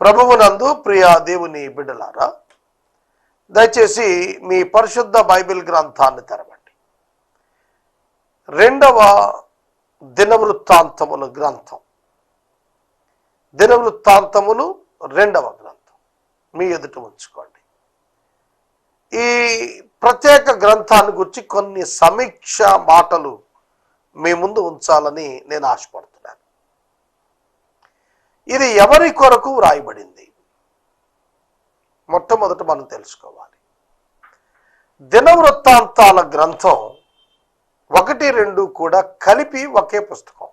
ప్రభువునందు ప్రియ దేవుని బిడ్డలారా దయచేసి మీ పరిశుద్ధ బైబిల్ గ్రంథాన్ని తెరవండి. రెండవ దినవృత్తాంతములు గ్రంథం. దినవృత్తాంతములు రెండవ గ్రంథం. మీ ఎదుట ఉంచుకోండి. ఈ ప్రత్యేక గ్రంథాన్ని గురించి కొన్ని సమీక్ష మాటలు మీ ముందు ఉంచాలని నేను ఆశపడుతున్నాను. ఇది ఎవరి కొరకు వ్రాయబడింది? మొట్టమొదట మనం తెలుసుకోవాలి. దినవృత్తాంతాల గ్రంథం ఒకటి రెండు కూడా కలిపి ఒకే పుస్తకం.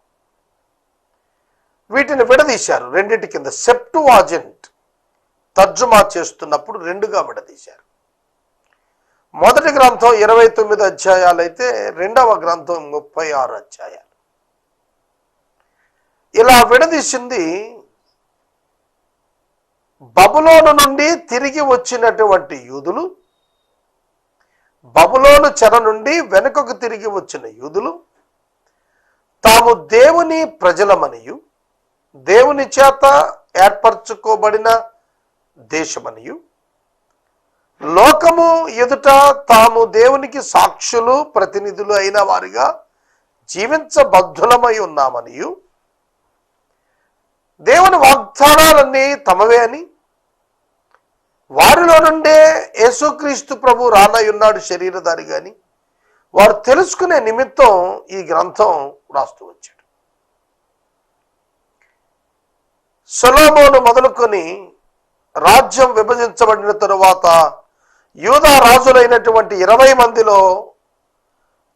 వీటిని విడదీశారు. రెండింటి కింద సెప్టువాజెంట్ తర్జుమా చేస్తున్నప్పుడు రెండుగా విడదీశారు. మొదటి గ్రంథం ఇరవై తొమ్మిది అధ్యాయాలు అయితే రెండవ గ్రంథం ముప్పై ఆరు అధ్యాయాలు. ఇలా విడదీసింది బబులోను నుండి తిరిగి వచ్చినటువంటి యూదులు బబులోను చెర నుండి వెనుకకు తిరిగి వచ్చిన యూదులు తాము దేవుని ప్రజలమనియు దేవుని చేత ఏర్పరచుకోబడిన దేశమనియు. లోకము ఎదుట తాము దేవునికి సాక్షులు ప్రతినిధులు అయిన వారిగా జీవించబద్ధులమై ఉన్నామనియు. దేవుని వాగ్దానాలన్నీ తమవే అని వారిలో నుండే యేసుక్రీస్తు ప్రభు రానయ్యున్నాడు శరీరధారి కానీ వారు తెలుసుకునే నిమిత్తం ఈ గ్రంథం రాస్తూ వచ్చాడు. సొలోమోను మొదలుకొని రాజ్యం విభజించబడిన తరువాత యూదా రాజులైనటువంటి ఇరవై మందిలో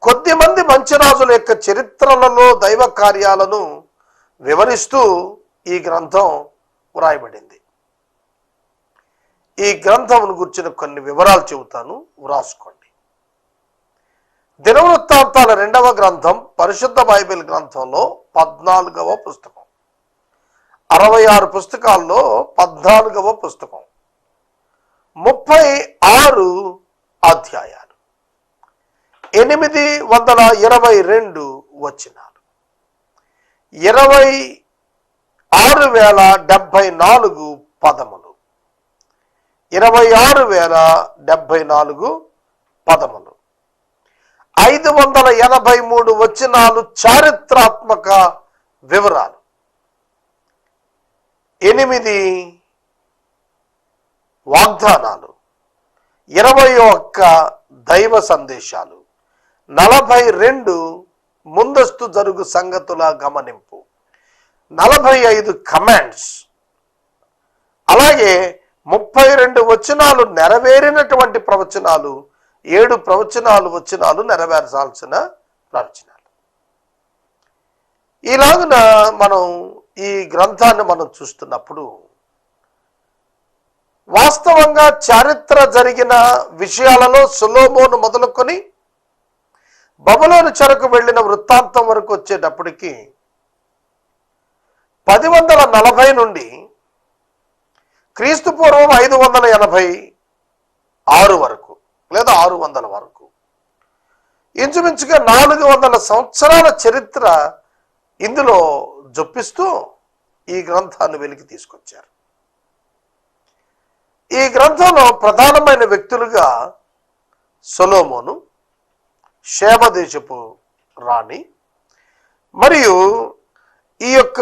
కొద్ది మంది మంచి రాజుల యొక్క చరిత్రలలో దైవ కార్యాలను వివరిస్తూ ఈ గ్రంథం వ్రాయబడింది. ఈ గ్రంథమును గుర్చిన కొన్ని వివరాలు చెబుతాను. వ్రాసుకోండి. దినవృత్తాంతాల రెండవ గ్రంథం పరిశుద్ధ బైబిల్ గ్రంథంలో పద్నాలుగవ పుస్తకం. అరవై ఆరు పుస్తకాల్లో పద్నాలుగవ పుస్తకం. ముప్పై ఆరు అధ్యాయాలు. ఎనిమిది వందల ఇరవై రెండు వచ్చినారు ఇరవై ఆరు వేల డెబ్భై నాలుగు పదములు. ఇరవై ఆరు వేల డెబ్భై నాలుగు పదములు. ఐదు వందల ఎనభై మూడు వచనాలు చారిత్రాత్మక వివరాలు. ఎనిమిది వాగ్దానాలు. ఇరవై ఒక్క దైవ సందేశాలు. నలభై రెండు ముందస్తు జరుగు సంగతుల గమనింపు. నలభై ఐదు కమాండ్స్. అలాగే ముప్పై రెండు వచనాలు నెరవేరినటువంటి ప్రవచనాలు ఏడు ప్రవచనాలు వచనాలు నెరవేర్చాల్సిన ప్రవచనాలు. ఇలాగున మనం ఈ గ్రంథాన్ని మనం చూస్తున్నప్పుడు వాస్తవంగా చారిత్ర జరిగిన విషయాలలో సులోమోను మొదలుకొని బబులోను చెరకు వెళ్ళిన వృత్తాంతం వరకు వచ్చేటప్పటికి పది వందల నలభై నుండి క్రీస్తు పూర్వం ఐదు వందల ఎనభై ఆరు వరకు లేదా ఆరు వందల వరకు. ఇంచుమించుగా నాలుగు వందల సంవత్సరాల చరిత్ర ఇందులో జొప్పిస్తూ ఈ గ్రంథాన్ని వెలికి తీసుకొచ్చారు. ఈ గ్రంథంలో ప్రధానమైన వ్యక్తులుగా సొలోమోను శేమదేశపు రాణి మరియు ఈ యొక్క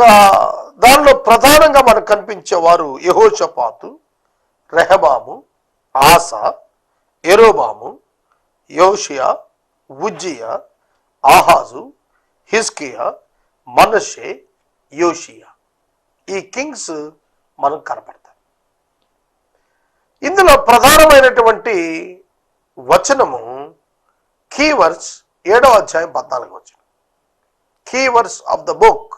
దానిలో ప్రధానంగా మనకు కనిపించేవారు యహోషపాతు రెహబాము ఆస ఎరోబాము యోషియా ఉజ్జియా ఆహాజు హిస్కియా మనషే యోషియా. ఈ కింగ్స్ మనకు కనపడతాం ఇందులో ప్రధానమైనటువంటి వచనము కీవర్స్ ఏడవ అధ్యాయం పద్నాలుగు వచనం. Key verse of the book.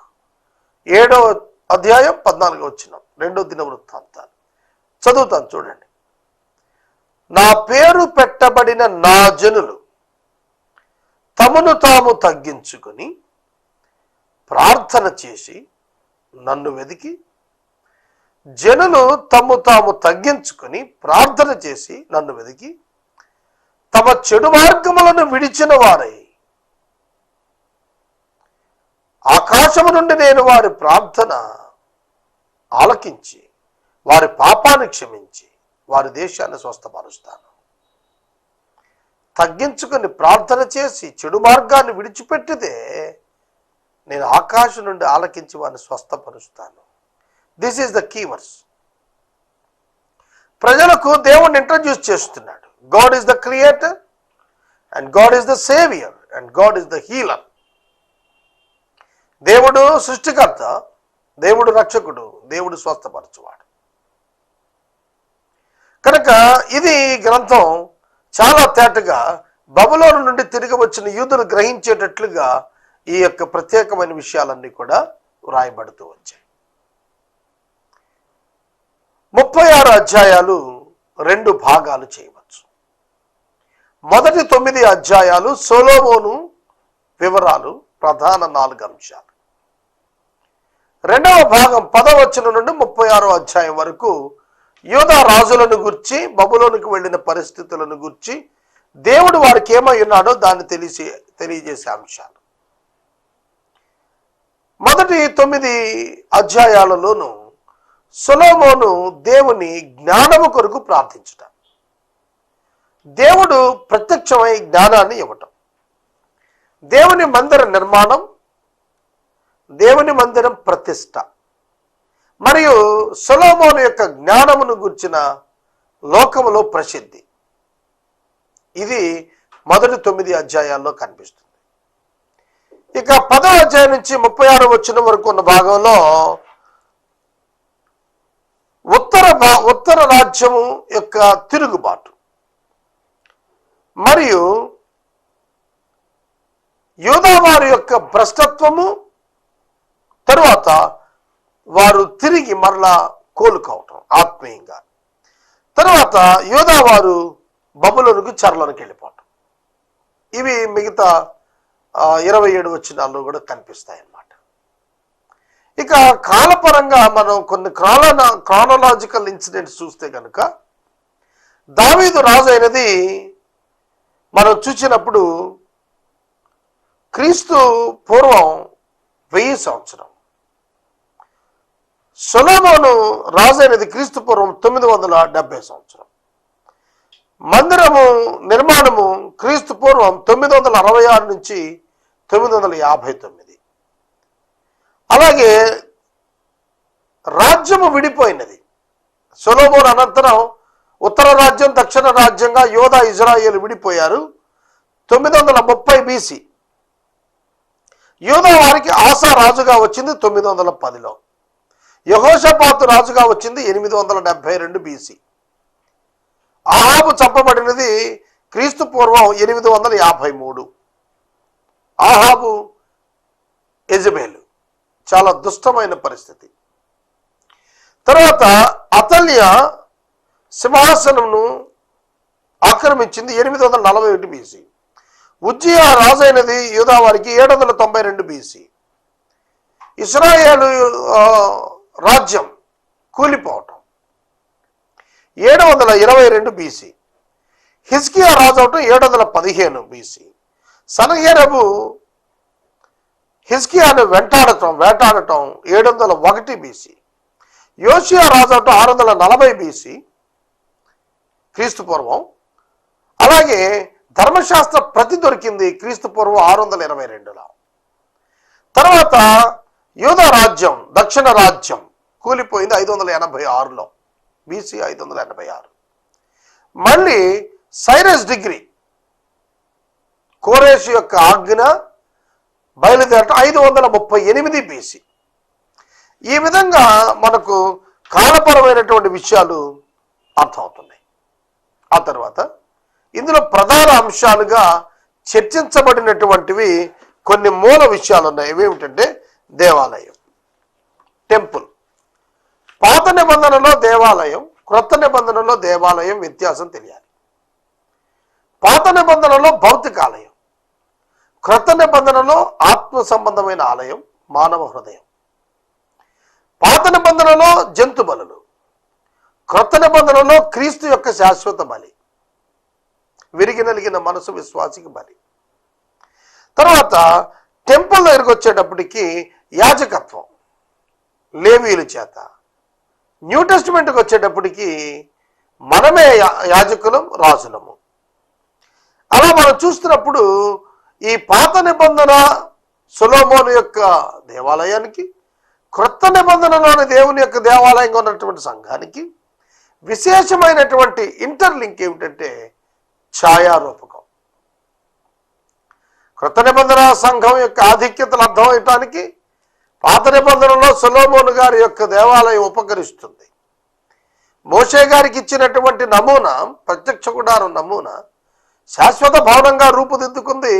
ఏడవ అధ్యాయం పద్నాలుగో వచ్చిన రెండో దిన వృత్తాంతాలు. చదువుతాను చూడండి. నా పేరు పెట్టబడిన నా జనులు తమను తాము తగ్గించుకొని ప్రార్థన చేసి నన్ను వెదికి జనులు తమ్ము తాము తగ్గించుకొని ప్రార్థన చేసి నన్ను వెదికి తమ చెడు మార్గములను విడిచిన వారై ఆకాశము నుండి నేను వారి ప్రార్థన ఆలకించి వారి పాపాన్ని క్షమించి వారి దేశాన్ని స్వస్థపరుస్తాను. తగ్గించుకొని ప్రార్థన చేసి చెడు మార్గాన్ని విడిచిపెట్టితే నేను ఆకాశం నుండి ఆలకించి వారిని స్వస్థపరుస్తాను. దిస్ ఈస్ ద కీవర్స్ ప్రజలకు దేవుణ్ణి ఇంట్రడ్యూస్ చేస్తున్నాడు. God is the creator and God is the saviour and God is the healer దేవుడు సృష్టికర్త దేవుడు రక్షకుడు దేవుడు స్వస్థపరచువాడు. కనుక ఇది గ్రంథం చాలా తేటగా బబులోను నుండి తిరిగి వచ్చిన యూదులు గ్రహించేటట్లుగా ఈ యొక్క ప్రత్యేకమైన విషయాలన్నీ కూడా వ్రాయబడుతూ వచ్చాయి. ముప్పై ఆరు అధ్యాయాలు రెండు భాగాలు చేయవచ్చు. మొదటి తొమ్మిది అధ్యాయాలు సోలోమోను వివరాలు ప్రధాన నాలుగు అంశాలు. రెండవ భాగం పదవచనం నుండి ముప్పై ఆరో అధ్యాయం వరకు యోధా రాజులను గుర్చి బబులోనికి వెళ్ళిన పరిస్థితులను గుర్చి దేవుడు వారికి ఏమై ఉన్నాడో దాన్ని తెలిసి తెలియజేసే అంశాలు. మొదటి తొమ్మిది అధ్యాయాలలోనూ సులోమోను దేవుని జ్ఞానము కొరకు ప్రార్థించటం. దేవుడు ప్రత్యక్షమై జ్ఞానాన్ని ఇవ్వటం. దేవుని మందిర నిర్మాణం దేవుని మందిరం ప్రతిష్ట. మరియు సొలోమోను యొక్క జ్ఞానమును గుర్చిన లోకములో ప్రసిద్ధి. ఇది మొదటి తొమ్మిది అధ్యాయాల్లో కనిపిస్తుంది. ఇక పదో అధ్యాయం నుంచి ముప్పై ఆరు వచ్చిన వరకు ఉన్న భాగంలో ఉత్తర భా ఉత్తర రాజ్యము యొక్క తిరుగుబాటు. మరియు యూదావారి యొక్క భ్రష్టత్వము తరువాత వారు తిరిగి మరలా కోలుకోవటం ఆత్మీయంగా. తర్వాత యోధావారు బబులోనికి చర్లనికి వెళ్ళిపోవటం. ఇవి మిగతా ఇరవై ఏడు వచ్చినాల్లో కూడా కనిపిస్తాయి అన్నమాట ఇక కాలపరంగా మనం కొన్ని క్రాన క్రానలాజికల్ ఇన్సిడెంట్స్ చూస్తే కనుక దావీదు రాజు అయినది మనం చూసినప్పుడు క్రీస్తు పూర్వం వెయ్యి సంవత్సరం. సొలోమోను రాజైనది క్రీస్తు పూర్వం తొమ్మిది వందల డెబ్బై సంవత్సరం. మందిరము నిర్మాణము క్రీస్తు పూర్వం తొమ్మిది వందల అరవై ఆరు నుంచి తొమ్మిది వందల యాభై తొమ్మిది. అలాగే రాజ్యము విడిపోయినది. సొలోమోన్ అనంతరం ఉత్తర రాజ్యం దక్షిణ రాజ్యంగా యోధా ఇజ్రాయేల్ విడిపోయారు. తొమ్మిది వందల ముప్పై బీసీ యోధా వారికి ఆశా రాజుగా వచ్చింది తొమ్మిది వందల పదిలో. యహోషపాత్ రాజుగా వచ్చింది ఎనిమిది వందల డెబ్బై రెండు బీసీ ఆహాబు చంపబడినది క్రీస్తు పూర్వం ఎనిమిది వందల యాభై మూడు. ఆహాబు యజబేలు చాలా దుష్టమైన పరిస్థితి. తర్వాత అతల్య సింహాసనంను ఆక్రమించింది ఎనిమిది వందల నలభై ఒకటి బీసీ ఉజ్జియా రాజైనది యూదా వారికి ఏడు వందల తొంభై రెండు బీసీ ఇస్రాయేలు రాజ్యం కూలిపోవటం. ఏడు వందల ఇరవై రెండు బీసీ హిజ్కియా రాజు అవటం ఏడు వందల పదిహేను బీసీ సనహేరబు హిజ్కియాను వెంటాడటం వేటాడటం ఏడు వందల ఒకటి బీసీ యోషియా రాజు అవటం ఆరు వందల నలభై బీసీ క్రీస్తు పూర్వం. అలాగే ధర్మశాస్త్ర ప్రతి దొరికింది క్రీస్తు పూర్వం ఆరు వందల ఇరవై రెండులో. తర్వాత యూదా రాజ్యం దక్షిణ రాజ్యం కూలిపోయింది ఐదు వందల ఎనభై ఆరులో. బీసీ ఐదు వందల ఎనభై ఆరు. మళ్ళీ సైరస్ డిగ్రీ కోరేష్ యొక్క ఆజ్ఞ బయలుదేరటం ఐదు వందల ముప్పై ఎనిమిది బీసీ ఈ విధంగా మనకు కాలపరమైనటువంటి విషయాలు అర్థమవుతున్నాయి. ఆ తర్వాత ఇందులో ప్రధాన అంశాలుగా చర్చించబడినటువంటివి కొన్ని మూల విషయాలు ఉన్నాయి ఏమిటంటే దేవాలయం టెంపుల్. పాత నిబంధనలో దేవాలయం క్రొత్త నిబంధనలో దేవాలయం వ్యత్యాసం తెలియాలి. పాత నిబంధనలో భౌతికాలయం క్రొత్త నిబంధనలో ఆత్మ సంబంధమైన ఆలయం మానవ హృదయం. పాత నిబంధనలో జంతు బలులు క్రొత్త నిబంధనలో క్రీస్తు యొక్క శాశ్వత బలి. విరిగి నలిగిన మనసు విశ్వాసికి బలి. తర్వాత టెంపుల్ దగ్గరికి వచ్చేటప్పటికి యాజకత్వం లేవీల చేత. న్యూ టెస్టిమెంట్కి వచ్చేటప్పటికి మనమే యాజకులం రాజులము. అలా మనం చూస్తున్నప్పుడు ఈ పాత నిబంధన సులోమోను యొక్క దేవాలయానికి క్రొత్త నిబంధనలోని దేవుని యొక్క దేవాలయంగా ఉన్నటువంటి సంఘానికి విశేషమైనటువంటి ఇంటర్లింక్ ఏమిటంటే ఛాయారూపకం. కృత నిబంధన సంఘం యొక్క ఆధిక్యతలు అర్థమవటానికి పాత నిబంధనలో సులోమోను గారి యొక్క దేవాలయం ఉపకరిస్తుంది. మోషే గారికి ఇచ్చినటువంటి నమూనా ప్రత్యక్ష గుడారం నమూనా శాశ్వత భవనంగా రూపుదిద్దుకుంది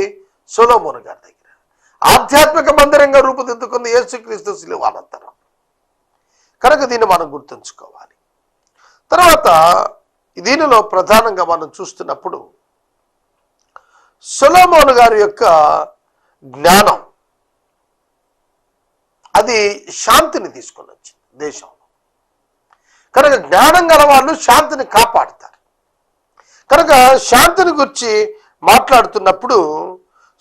సులోమోను గారి దగ్గర. ఆధ్యాత్మిక మందిరంగా రూపుదిద్దుకుంది యేసుక్రీస్తు శిలువానంతరం. కనుక దీన్ని మనం గుర్తుంచుకోవాలి. తర్వాత దీనిలో ప్రధానంగా మనం చూస్తున్నప్పుడు సులమోను గారి యొక్క జ్ఞానం అది శాంతిని తీసుకొని వచ్చింది దేశంలో. కనుక జ్ఞానం గల వాళ్ళు శాంతిని కాపాడుతారు. కనుక శాంతిని గురించి మాట్లాడుతున్నప్పుడు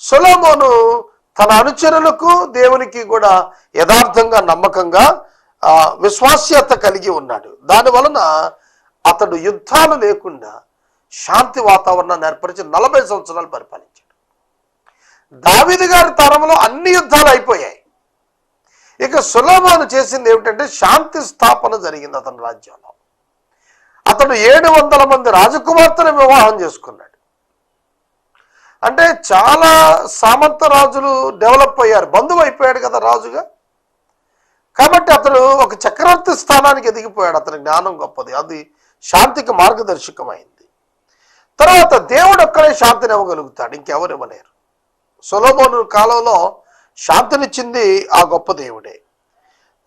సులమోను తన అనుచరులకు దేవునికి కూడా యథార్థంగా నమ్మకంగా విశ్వాస్యత కలిగి ఉన్నాడు. దాని వలన అతడు యుద్ధాలు లేకుండా శాంతి వాతావరణాన్ని ఏర్పరిచి నలభై సంవత్సరాలు పరిపాలించాడు. దావిది గారి తరంలో అన్ని యుద్ధాలు అయిపోయాయి. ఇక సులభాను చేసింది ఏమిటంటే శాంతి స్థాపన జరిగింది అతని రాజ్యంలో. అతడు ఏడు వందల మంది రాజకుమార్తెను వివాహం చేసుకున్నాడు. అంటే చాలా సామంత రాజులు డెవలప్ అయ్యారు. బంధువు అయిపోయాడు కదా రాజుగా. కాబట్టి అతడు ఒక చక్రవర్తి స్థానానికి ఎదిగిపోయాడు. అతని జ్ఞానం గొప్పది. అది శాంతికి మార్గదర్శకమైంది. తర్వాత దేవుడు ఒక్కడే శాంతిని ఇవ్వగలుగుతాడు ఇంకెవరు ఇవ్వలేరు. సొలోమోను కాలంలో శాంతినిచ్చింది ఆ గొప్ప దేవుడే.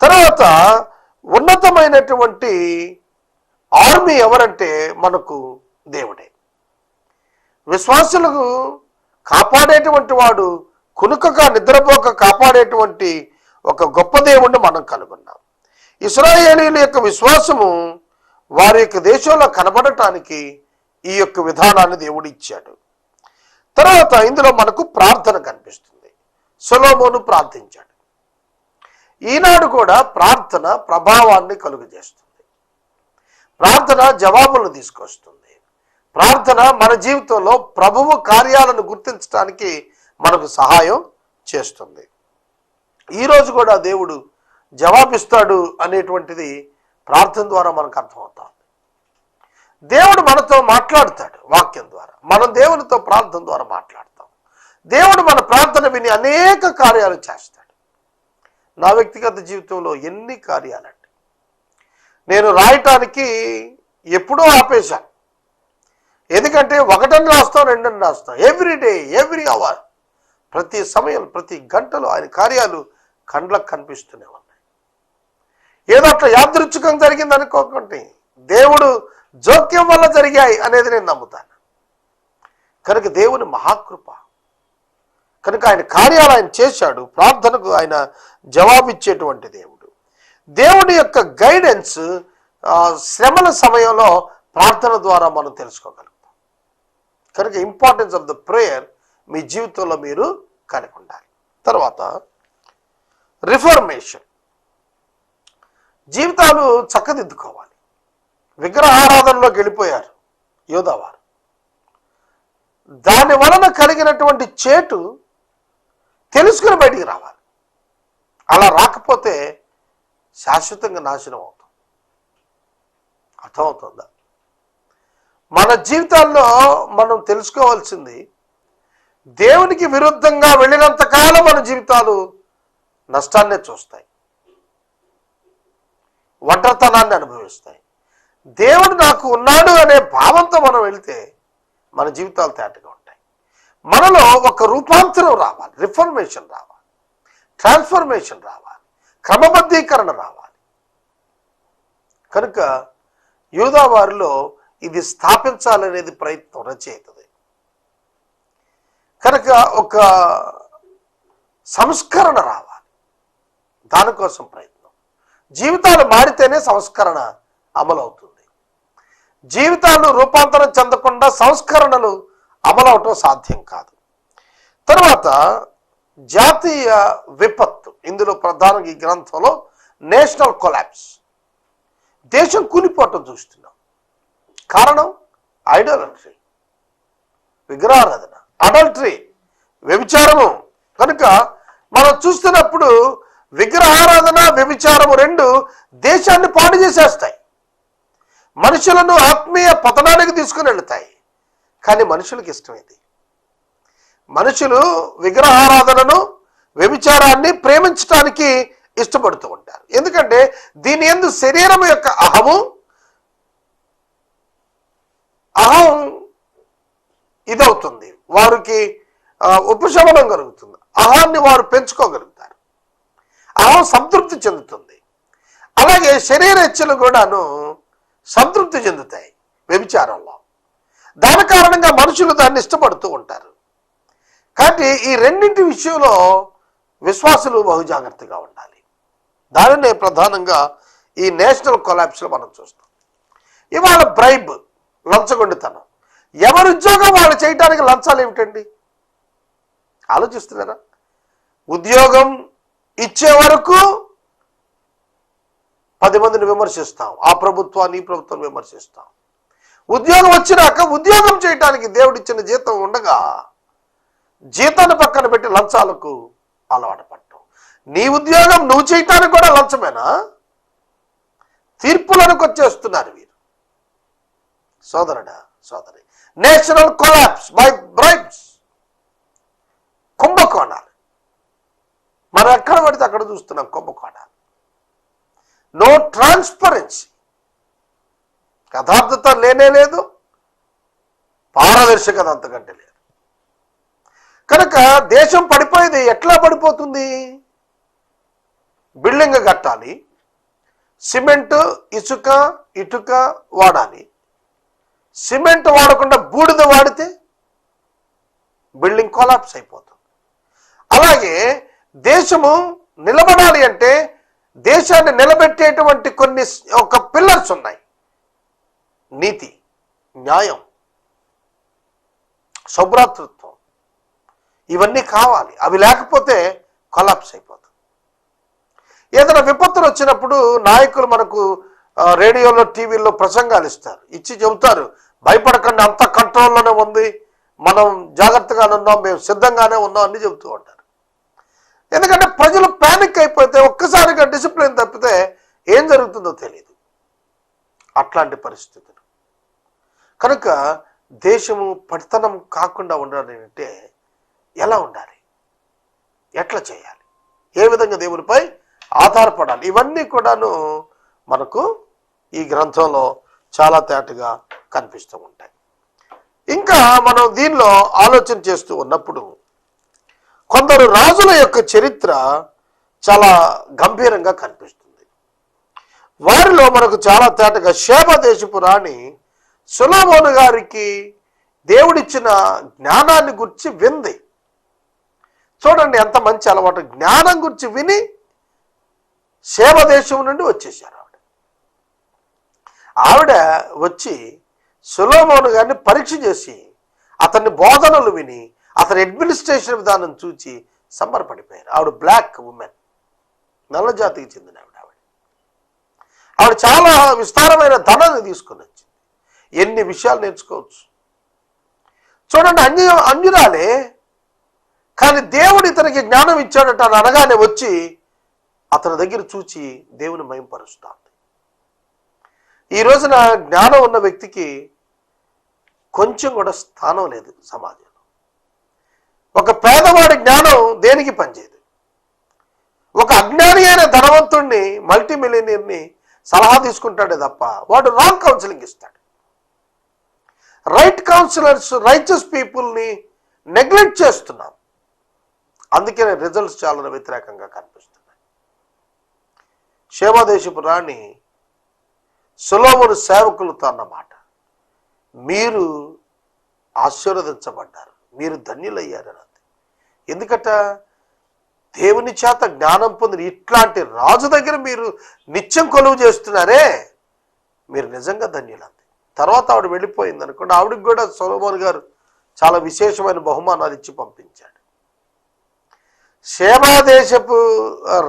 తర్వాత ఉన్నతమైనటువంటి ఆర్మీ ఎవరంటే మనకు దేవుడే. విశ్వాసులకు కాపాడేటువంటి వాడు కునుకగా నిద్రపోక కాపాడేటువంటి ఒక గొప్ప దేవుణ్ణి మనం కనుగొన్నాం. ఇస్రాయేలీల యొక్క విశ్వాసము వారి యొక్క దేశంలో కనబడటానికి ఈ యొక్క విధానాన్ని దేవుడు ఇచ్చాడు. తర్వాత ఇందులో మనకు ప్రార్థన కనిపిస్తుంది. సొలోమోను ప్రార్థించాడు. ఈనాడు కూడా ప్రార్థన ప్రభావాన్ని కలుగజేస్తుంది. ప్రార్థన జవాబులను తీసుకొస్తుంది. ప్రార్థన మన జీవితంలో ప్రభువు కార్యాలను గుర్తించడానికి మనకు సహాయం చేస్తుంది. ఈరోజు కూడా దేవుడు జవాబిస్తాడు అనేటువంటిది ప్రార్థన ద్వారా మనకు అర్థమవుతుంది. దేవుడు మనతో మాట్లాడతాడు వాక్యం ద్వారా. మనం దేవునితో ప్రార్థన ద్వారా మాట్లాడతాం. దేవుడు మన ప్రార్థన విని అనేక కార్యాలు చేస్తాడు. నా వ్యక్తిగత జీవితంలో ఎన్ని కార్యాలండి? నేను రాయటానికి ఎప్పుడూ ఆపేశాను. ఎందుకంటే ఒకటని రాస్తాం రెండని రాస్తాం. ఎవ్రీ డే ఎవ్రీ అవర్ ప్రతి సమయం ప్రతి గంటలో ఆయన కార్యాలు కండ్లకు కనిపిస్తూనే ఉన్నాయి. ఏదో అట్లా యాదృచ్ఛికం జరిగింది అనుకోకండి. దేవుడు జోక్యం వల్ల జరిగాయి అనేది నేను నమ్ముతాను. కనుక దేవుని మహాకృప కనుక ఆయన కార్యాలు ఆయన చేశాడు ప్రార్థనకు ఆయన జవాబిచ్చేటువంటి దేవుడు. దేవుడి యొక్క గైడెన్స్ శ్రమల సమయంలో ప్రార్థన ద్వారా మనం తెలుసుకోగలుగుతాం. కనుక ఇంపార్టెన్స్ ఆఫ్ ద ప్రేయర్ మీ జీవితంలో మీరు కలిగి ఉండాలి తర్వాత రిఫర్మేషన్. జీవితాలు చక్కదిద్దుకోవాలి. విగ్రహారాధనలో గెలిపోయారు యోధావారు. దాని వలన కలిగినటువంటి చేటు తెలుసుకుని బయటికి రావాలి. అలా రాకపోతే శాశ్వతంగా నాశనం అవుతాం. అర్థమవుతుందా? మన జీవితాల్లో మనం తెలుసుకోవాల్సింది దేవునికి విరుద్ధంగా వెళ్ళినంతకాలం మన జీవితాలు నష్టాన్నే చూస్తాయి. ఒంటరితనాన్ని అనుభవిస్తాయి. దేవుడు నాకు ఉన్నాడు అనే భావంతో మనం వెళితే మన జీవితాలు తేటగా ఉంటాయి. మనలో ఒక రూపాంతరం రావాలి రిఫర్మేషన్ రావాలి ట్రాన్స్ఫర్మేషన్ రావాలి క్రమబద్ధీకరణ రావాలి. కనుక యూదావారిలో ఇది స్థాపించాలనేది ప్రయత్నం రచయితది. కనుక ఒక సంస్కరణ రావాలి. దానికోసం ప్రయత్నం. జీవితాలు మారితేనే సంస్కరణ అమలవుతుంది. జీవితాలు రూపాంతరం చెందకుండా సంస్కరణలు అమలవటం సాధ్యం కాదు. తర్వాత జాతీయ విపత్తు ఇందులో ప్రధానంగా ఈ గ్రంథంలో నేషనల్ కొలాప్స్. దేశం కూలిపోవటం చూస్తున్నాం. కారణం ఐడలట్రీ విగ్రహారాధన అడల్టరీ వ్యభిచారము. కనుక మనం చూస్తున్నప్పుడు విగ్రహారాధన వ్యభిచారము రెండు దేశాన్ని పాడు చేసేస్తాయి. మనుషులను ఆత్మీయ పతనానికి తీసుకుని వెళ్తాయి. కానీ మనుషులకు ఇష్టం ఇది. మనుషులు విగ్రహారాధనను వ్యభిచారాన్ని ప్రేమించటానికి ఇష్టపడుతూ ఉంటారు. ఎందుకంటే దీని ఎందు శరీరం యొక్క అహము అహం ఇదవుతుంది. వారికి ఉపశమనం కలుగుతుంది. అహాన్ని వారు పెంచుకోగలుగుతారు. భావం సంతృప్తి చెందుతుంది. అలాగే శరీర ఇచ్చలు కూడాను సంతృప్తి చెందుతాయి వ్యభిచారంలో. దాని కారణంగా మనుషులు దాన్ని ఇష్టపడుతూ ఉంటారు. కాబట్టి ఈ రెండింటి విషయంలో విశ్వాసులు బహుజాగ్రత్తగా ఉండాలి. దానినే ప్రధానంగా ఈ నేషనల్ కొలాప్స్లో మనం చూస్తాం. ఇవాళ బ్రైబ్ లంచగొండితనం. ఎవరి ఉద్యోగం వాళ్ళు చేయడానికి లంచాలు ఏమిటండి? ఆలోచిస్తున్నారా? ఉద్యోగం ఇచ్చే వరకు పది మందిని విమర్శిస్తాం. ఆ ప్రభుత్వాన్ని ఈ ప్రభుత్వాన్ని విమర్శిస్తాం. ఉద్యోగం వచ్చినాక ఉద్యోగం చేయటానికి దేవుడిచ్చిన జీతం ఉండగా జీతాన్ని పక్కన పెట్టి లంచాలకు అలవాటు పడటం నీ ఉద్యోగం నువ్వు చేయటానికి కూడా లంచమేనా? తీర్పులకు వచ్చేస్తున్నారు వీరు. సోదరుడా సోదరి నేషనల్ కొలాప్స్ బై బ్రైబ్స్ కుంభకోణాలు. మనం ఎక్కడ పడితే అక్కడ చూస్తున్నాం కుంభకోణాలు నో ట్రాన్స్పరెన్సీ యథార్థత లేనే లేదు. పారదర్శకత అంతకంటే లేదు. కనుక దేశం పడిపోయేది ఎట్లా పడిపోతుంది? బిల్డింగ్ కట్టాలి సిమెంట్ ఇసుక ఇటుక వాడాలి. సిమెంట్ వాడకుండా బూడిద వాడితే బిల్డింగ్ కొలాప్స్ అయిపోతుంది. అలాగే దేశము నిలబడాలి అంటే దేశాన్ని నిలబెట్టేటువంటి కొన్ని ఒక పిల్లర్స్ ఉన్నాయి. నీతి న్యాయం సౌభ్రాతృత్వం. ఇవన్నీ కావాలి. అవి లేకపోతే కొలాప్స్ అయిపోతుంది ఏదైనా విపత్తులు వచ్చినప్పుడు నాయకులు మనకు రేడియోలో టీవీల్లో ప్రసంగాలు ఇస్తారు. ఇచ్చి చెబుతారు. భయపడకండి అంత కంట్రోల్లోనే ఉంది. మనం జాగ్రత్తగానే ఉన్నాం మేము సిద్ధంగానే ఉన్నాం అని చెబుతూ ఉంటారు. ఎందుకంటే ప్రజలు ప్యానిక్ అయిపోతే ఒక్కసారిగా డిసిప్లిన్ తప్పితే ఏం జరుగుతుందో తెలియదు అట్లాంటి పరిస్థితులు. కనుక దేశము పడితనం కాకుండా ఉండాలి అంటే ఎలా ఉండాలి? ఎట్లా చేయాలి? ఏ విధంగా దేవునిపై ఆధారపడాలి? ఇవన్నీ కూడాను మనకు ఈ గ్రంథంలో చాలా తేటగా కనిపిస్తూ ఉంటాయి. ఇంకా మనం దీనిలో ఆలోచన చేస్తూ ఉన్నప్పుడు కొందరు రాజుల యొక్క చరిత్ర చాలా గంభీరంగా కనిపిస్తుంది. వారిలో మనకు చాలా తేటగా శేమ దేశపు రాణి సులభోను గారికి దేవుడిచ్చిన జ్ఞానాన్ని గురించి వింది. చూడండి ఎంత మంచి అలవాటు. జ్ఞానం గురించి విని సేవ దేశం నుండి వచ్చేసారు ఆవిడ. ఆవిడ వచ్చి సులోమోను గారిని పరీక్ష చేసి అతన్ని బోధనలు విని అతని అడ్మినిస్ట్రేషన్ విధానం చూచి సంబరపడిపోయారు. ఆవిడ బ్లాక్ ఉమెన్ నల్ల జాతికి చెందిన ఆవిడ ఆవిడ. ఆవిడ చాలా విస్తారమైన ధనాన్ని తీసుకొని వచ్చింది. ఎన్ని విషయాలు నేర్చుకోవచ్చు? చూడండి అన్య అన్యురాలే కానీ దేవుడు ఇతనికి జ్ఞానం ఇచ్చాడట అని అనగానే వచ్చి అతని దగ్గర చూచి దేవుని మయంపరుస్తాంది ఈ రోజున జ్ఞానం ఉన్న వ్యక్తికి కొంచెం కూడా స్థానం లేదు సమాజం ఒక పేదవాడి జ్ఞానం దేనికి పనిచేయదు? ఒక అజ్ఞాని అయిన ధనవంతుణ్ణి మల్టీమిలినియర్ని సలహా తీసుకుంటాడే తప్ప వాడు రాంగ్ కౌన్సిలింగ్ ఇస్తాడు. రైట్ కౌన్సిలర్స్ రైచస్ పీపుల్ని నెగ్లెక్ట్ చేస్తున్నాం. అందుకే రిజల్ట్స్ చాలా వ్యతిరేకంగా కనిపిస్తున్నాయి. క్షేమదేశపు రాణి సులోమును సేవకులతో అన్నమాట మీరు ఆశీర్వదించబడ్డారు. మీరు ధన్యులయ్యారని ఎందుకట? దేవుని చేత జ్ఞానం పొందిన ఇట్లాంటి రాజు దగ్గర మీరు నిత్యం కొలువు చేస్తున్నారే? మీరు నిజంగా ధన్యులంది. తర్వాత ఆవిడ వెళ్ళిపోయింది అనుకోండి ఆవిడకి కూడా సొలమోన్ గారు చాలా విశేషమైన బహుమానాలు ఇచ్చి పంపించాడు. సేవాదేశపు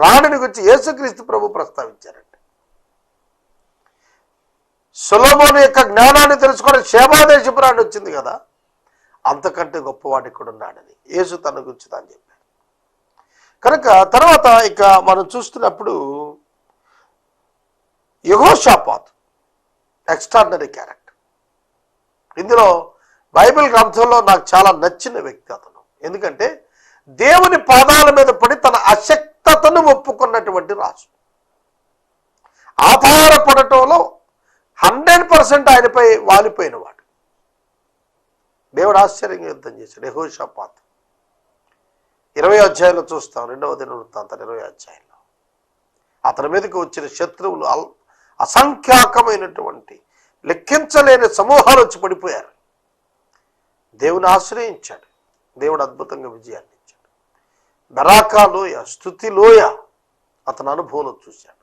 రాణిని గురించి యేసుక్రీస్తు ప్రభు ప్రస్తావించారంట. సులోమోని యొక్క జ్ఞానాన్ని తెలుసుకోవడం సేవాదేశపు రాణి వచ్చింది కదా? అంతకంటే గొప్పవాడు ఇక్కడ ఉన్నాడని. యేసు తన గురించి తాను చెప్పాడు. కనుక తర్వాత ఇక మనం చూస్తున్నప్పుడు యహోషాపాత్ ఎక్స్ట్రాడినరీ క్యారెక్టర్. ఇందులో బైబిల్ గ్రంథంలో నాకు చాలా నచ్చిన వ్యక్తి అతను. ఎందుకంటే దేవుని పాదాల మీద పడి తన అశక్తతను ఒప్పుకున్నటువంటి రాజు. ఆధారపడటంలో హండ్రెడ్ పర్సెంట్ ఆయనపై వాలిపోయినవాడు దేవుడు ఆశ్చర్యంగా యుద్ధం చేశాడు. యహోషపాత్. ఇరవై అధ్యాయంలో చూస్తాం. రెండవ దిన వృత్తాంతం ఇరవై అధ్యాయంలో. అతని మీదకి వచ్చిన శత్రువులు అల్- అసంఖ్యాకమైనటువంటి లెక్కించలేని సమూహాలు వచ్చి పడిపోయారు. దేవుని ఆశ్రయించాడు. దేవుడు అద్భుతంగా విజయాన్ని ఇచ్చాడు. బెరాకా లోయ స్థుతి లోయ అతను అనుభవంలో చూశాడు.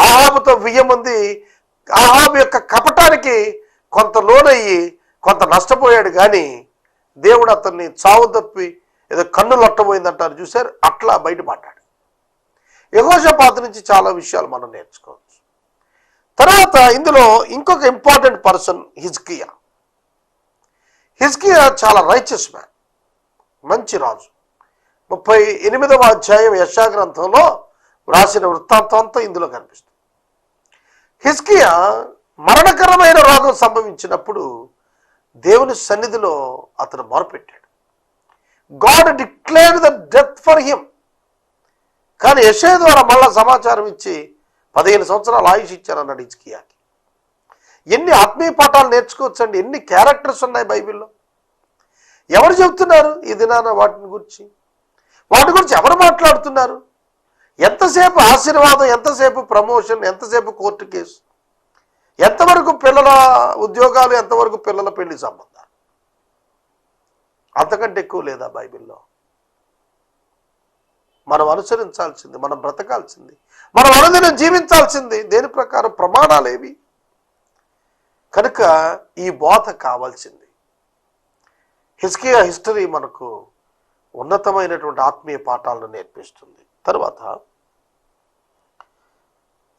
ఆహాబుతో వెయ్యి మంది ఆహాబు యొక్క కపటానికి కొంత లోనయ్యి కొంత నష్టపోయాడు కానీ దేవుడు అతన్ని చావు తప్పి ఏదో కన్ను లొట్టబోయిందంటారు. చూశారు? అట్లా బయటపడ్డాడు యహోషపాత నుంచి చాలా విషయాలు మనం నేర్చుకోవచ్చు. తర్వాత ఇందులో ఇంకొక ఇంపార్టెంట్ పర్సన్ హిజ్కియా. హిజ్కియా చాలా రైచస్ మ్యాన్. మంచి రాజు. ముప్పై ఎనిమిదవ అధ్యాయం యశా గ్రంథంలో వ్రాసిన వృత్తాంతం అంతా ఇందులో కనిపిస్తుంది. హిజ్కియా మరణకరమైన రోగం సంభవించినప్పుడు దేవుని సన్నిధిలో అతను మొరపెట్టాడు. God declare the death for him కానీ యశే ద్వారా మళ్ళా సమాచారం ఇచ్చి పదిహేను సంవత్సరాలు ఆయుష్ ఇచ్చారన్నాడు ఇచ్కియాకి ఎన్ని ఆత్మీయ పాఠాలు నేర్చుకోవచ్చండి? ఎన్ని క్యారెక్టర్స్ ఉన్నాయి బైబిల్లో? ఎవరు చెబుతున్నారు ఈ దినాన వాటిని గురించి? వాటి గురించి ఎవరు మాట్లాడుతున్నారు? ఎంతసేపు ఆశీర్వాదం ఎంతసేపు ప్రమోషన్ ఎంతసేపు కోర్టు కేసు ఎంతవరకు పిల్లల ఉద్యోగాలు ఎంతవరకు పిల్లల పెళ్ళి సంబంధాలు? అంతకంటే ఎక్కువ లేదా బైబిల్లో? మనం అనుసరించాల్సింది మనం బ్రతకాల్సింది మనం అనుదినం జీవించాల్సింది దేని ప్రకారం ప్రమాణాలు ఏవి కనుక ఈ బోధ కావాల్సింది. హిస్కియా హిస్టరీ మనకు ఉన్నతమైనటువంటి ఆత్మీయ పాఠాలను నేర్పిస్తుంది. తర్వాత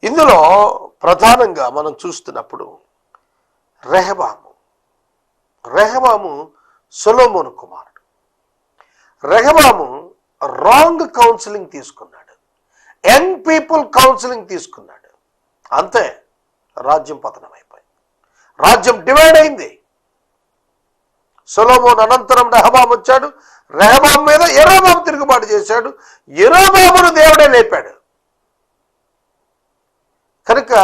ఇందులో ప్రధానంగా మనం చూస్తున్నప్పుడు రెహబాము. రెహబాము సొలోమోను కుమారుడు. రెహబాము రాంగ్ కౌన్సిలింగ్ తీసుకున్నాడు. యంగ్ పీపుల్ కౌన్సిలింగ్ తీసుకున్నాడు. అంతే రాజ్యం పతనం అయిపోయింది రాజ్యం డివైడ్ అయింది. సొలోమోన్ అనంతరం రెహబాం వచ్చాడు. రెహబాం మీద ఎరోబాం తిరుగుబాటు చేశాడు. ఎరోబామును దేవుడే లేపాడు. కనుక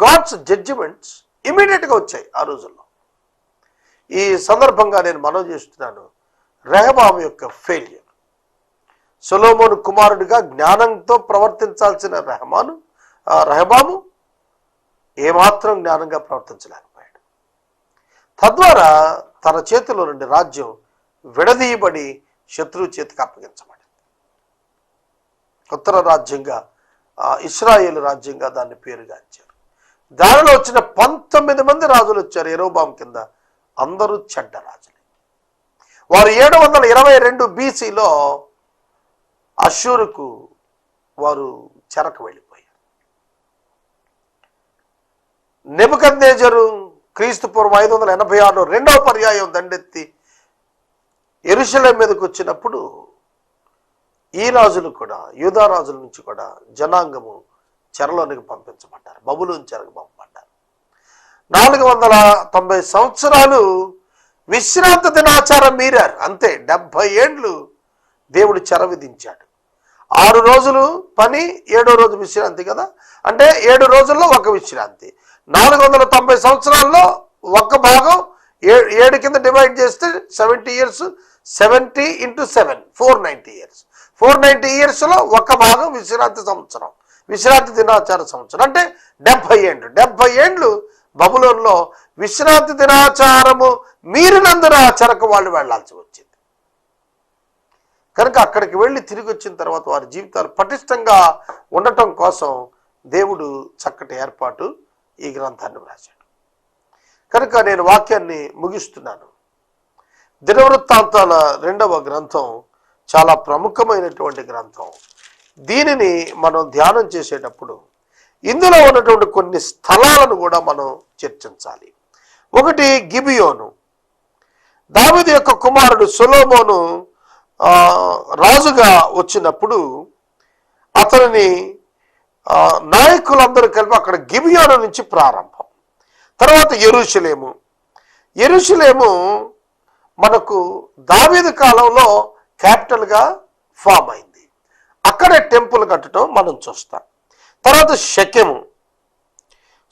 గాడ్స్ జడ్జిమెంట్స్ ఇమీడియట్గా వచ్చాయి ఆ రోజుల్లో. ఈ సందర్భంగా నేను మనవి చేస్తున్నాను రెహబాబు యొక్క ఫెయిల్యూర్ సొలోమోను కుమారుడిగా జ్ఞానంతో ప్రవర్తించాల్సిన రెహమాను రెహబాము ఏమాత్రం జ్ఞానంగా ప్రవర్తించలేకపోయాడు. తద్వారా తన చేతిలో నుండి రాజ్యం విడదీయబడి శత్రువు చేతికి అప్పగించబడింది. ఉత్తర రాజ్యంగా ఇస్రాయేల్ రాజ్యంగా దాన్ని పేరుగాంచారు. దానిలో వచ్చిన పంతొమ్మిది మంది రాజులు వచ్చారు ఎరోబాం కింద. అందరూ చెడ్డ రాజులు. వారు ఏడు వందల ఇరవై రెండు బీసీలో అషూరుకు వారు చెరకు వెళ్ళిపోయారు. నెబుకద్నేజరు క్రీస్తు పూర్వం ఐదు వందల ఎనభై ఆరులో రెండవ పర్యాయం దండెత్తి ఎరుశలేం మీదకి వచ్చినప్పుడు ఈ రాజులు కూడా యూదా రాజుల నుంచి కూడా జనాంగము చెరలోనికి పంపించబడ్డారు. బబులోని చెరకు పంపబడ్డారు. నాలుగు వందల తొంభై సంవత్సరాలు విశ్రాంతి దినాచారం మీరారు. అంతే డెబ్భై ఏండ్లు దేవుడు చెర విధించాడు. ఆరు రోజులు పని ఏడో రోజు విశ్రాంతి కదా? అంటే ఏడు రోజుల్లో ఒక విశ్రాంతి. నాలుగు వందల తొంభై సంవత్సరాల్లో ఒక్క భాగం ఏ ఏడు కింద డివైడ్ చేస్తే seventy years seventy into seven four ninety years. Four ninety ఇయర్స్లో ఒక భాగం విశ్రాంతి సంవత్సరం విశ్రాంతి దినాచార సంవత్సరం. అంటే డెబ్బై ఏండ్లు. డెబ్బై ఏండ్లు బబులోన్లో విశ్రాంతి దినాచారము మీరినందున చెరకు వాళ్ళు వెళ్ళాల్సి వచ్చింది. కనుక అక్కడికి వెళ్ళి తిరిగి వచ్చిన తర్వాత వారి జీవితాలు పటిష్టంగా ఉండటం కోసం దేవుడు చక్కటి ఏర్పాటు ఈ గ్రంథాన్ని వ్రాశాడు. కనుక నేను వాక్యాన్ని ముగిస్తున్నాను. దినవృత్తాంతాల రెండవ గ్రంథం చాలా ప్రముఖమైనటువంటి గ్రంథం. దీనిని మనం ధ్యానం చేసేటప్పుడు ఇందులో ఉన్నటువంటి కొన్ని స్థలాలను కూడా మనం చర్చించాలి. ఒకటి గిబియోను. దావిది యొక్క కుమారుడు సులోమోను రాజుగా వచ్చినప్పుడు అతనిని నాయకులందరూ కలిపి అక్కడ గిబియోను నుంచి ప్రారంభం. తర్వాత ఎరుషులేము. ఎరుషులేము మనకు దావీదు కాలంలో క్యాపిటల్గా ఫామ్ అయింది. అక్కడే టెంపుల్ కట్టడం మనం చూస్తాం. తర్వాత శక్యము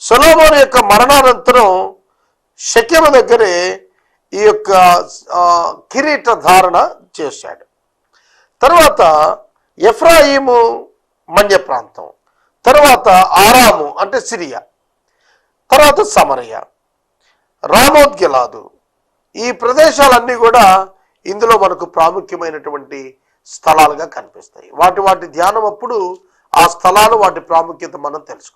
సొలోమోన్ యొక్క మరణానంతరం శక్యము దగ్గరే ఈ యొక్క కిరీట ధారణ చేశాడు. తర్వాత ఎఫ్రాయిము మన్య ప్రాంతం. తర్వాత ఆరాము అంటే సిరియా. తర్వాత సమరయ. రామోద్గిలాదు ఈ ప్రదేశాలన్నీ కూడా ఇందులో మనకు ప్రాముఖ్యమైనటువంటి స్థలాలుగా కనిపిస్తాయి. వాటి వాటి ధ్యానం అప్పుడు ఆ స్థలాలు వాటి ప్రాముఖ్యత మనం తెలుసుకుంటాం.